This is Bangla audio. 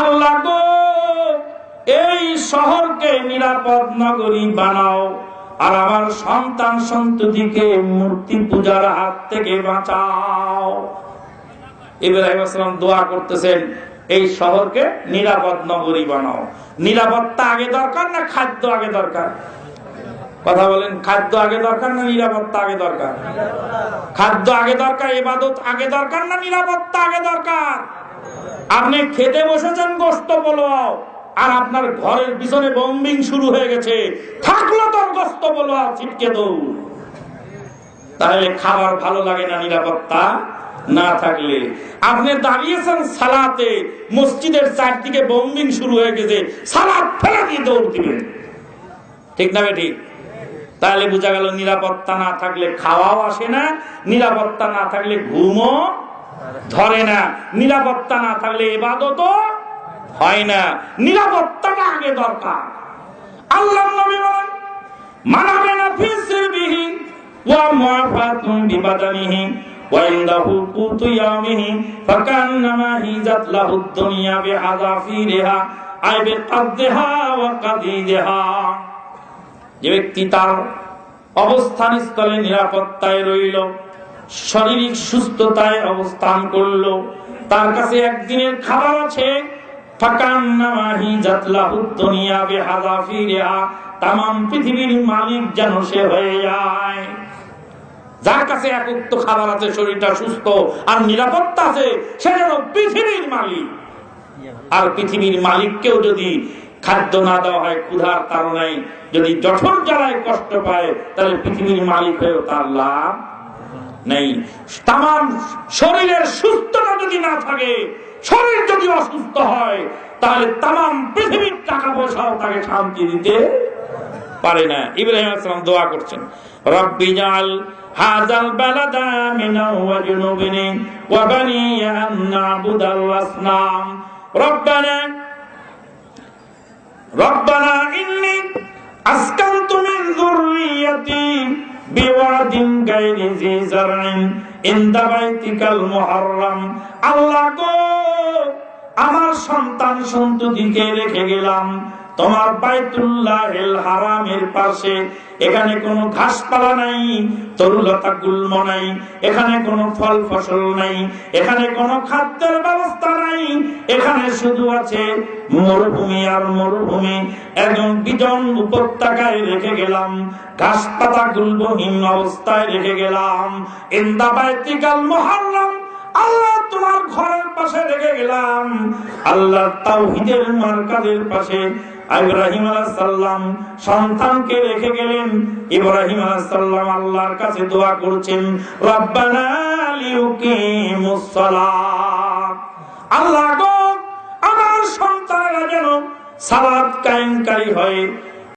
আল্লাহ গো, এই শহরকে নিরাপদ নগরী বানাও আর আমার সন্তান সন্ততিকে মূর্তি পূজার হাত থেকে বাঁচাও। ইব্রাহিম দোয়া করতেছেন, এই শহরকে নিরাপদ নগরী বানাও। নিরাপত্তা আগে দরকার না খাদ্য আগে দরকার? কথা বলেন, খাদ্য আগে দরকার না নিরাপত্তা আগে দরকার? খাদ্য আগে দরকার এবাদত আগে দরকার না নিরাপত্তা আগে দরকার? আপনি খেতে বসেছেন গোস্ত পোলাও, আর আপনার ঘরের পিছনে বম্বিং শুরু হয়ে গেছে। থাকল তোর গোস্ত পোলাও, ছিটকে দৌড়। তাহলে খাবার ভালো লাগে না নিরাপত্তা? না থাকলে। আপনি দাঁড়িয়েছেন সালাতে, মসজিদের চারদিকে বম্বিং শুরু হয়ে গেছে। সালাদ ফেলে দিয়ে দৌড় দিবেন। ঠিক না ঠিক? তাহলে বোঝা গেল নিরাপত্তা না থাকলে খাওয়াও আসে না, নিরাপত্তা না থাকলে ঘুমও ধরে না, নিরাপত্তা না থাকলে এবাদত হয় না। নিরাপত্তাটা আগে দরকার। আল্লাহ নবী বলেন মানাবে না ফিসবিহি ওয়া মুআফাতুন বিবাদানিহি ওয়া ইনদাহু কুতু ইয়াউমিহি ফাকান্নামা হিজাত লাহু দুনিয়া বিহাযাফিরিহা আই বিকাদহা ওয়া কাদিদহা। যে ব্যক্তি তার অবস্থান স্থলে নিরাপত্তায় রইল, শারীরিক সুস্থতায় অবস্থান করল, তার কাছে একদিনের খাবার আছে পৃথিবীর মালিক যেন হয়ে যার কাছে আছে, শরীরটা সুস্থ আর নিরাপত্তা আছে পৃথিবীর মালিক। আর পৃথিবীর মালিককেও যদি খাদ্য না দেওয়া হয় ক্ষুধার কারণে যদি জঠর জ্বালায় কষ্ট পায়, তাহলে পৃথিবীর মালিক হয়েও তার লাভ নেই। তাম শরীরের সুস্থতা যদি না থাকে, শরীর যদি অসুস্থ হয়, তাহলে তাম পৃথিবীর টাকা পয়সাও তাকে শান্তি দিতে পারে না। ইব্রাহিম আসলাম দোয়া করছেন, রব্বি জাল বালাদা মিনা ওয়া জুনুবিনি ওয়া বানিয়া আন না'বুদাল আসনাম। রব্বানা ইন্নি আসকান্তু মিন যুররিয়াতি বিওয়াদিন গায়রি জি ইনদা বাইতিকাল মুহাররাম। আল্লাহ গো, আমার সন্তান সন্ততিকে রেখে গেলাম। তোমার বাইতুল্লাহ হারামের পাশে। এখানে কোনো ঘাসপালা নাই, তরুলতা গুল্ম নাই, এখানে কোনো ফল ফসল নাই, এখানে কোনো খাদ্যের ব্যবস্থা নাই, এখানে শুধু আছে মরুভূমি আর মরুভূমি। একজন বিজন উপত্যকায় রেখে গেলাম ঘাস পাতা গুলবহীন অবস্থায় রেখে গেলাম। ইন্দা বাইতিকাল মহারম, আল্লাহ তোমার ঘরের পাশে রেখে গেলাম। আল্লাহ তাওহিদের মার্কাদের পাশে ইব্রাহিম আলাইসাল্লাম সন্তানকে রেখে গেলেন। ইব্রাহিম আলাইসাল্লাম আল্লাহর কাছে দোয়া করছেন, রব্বানা লিউকিমুস আল্লাহ গো, আমার সন্তানরা যেন সালাত কায়েমকারী হয়।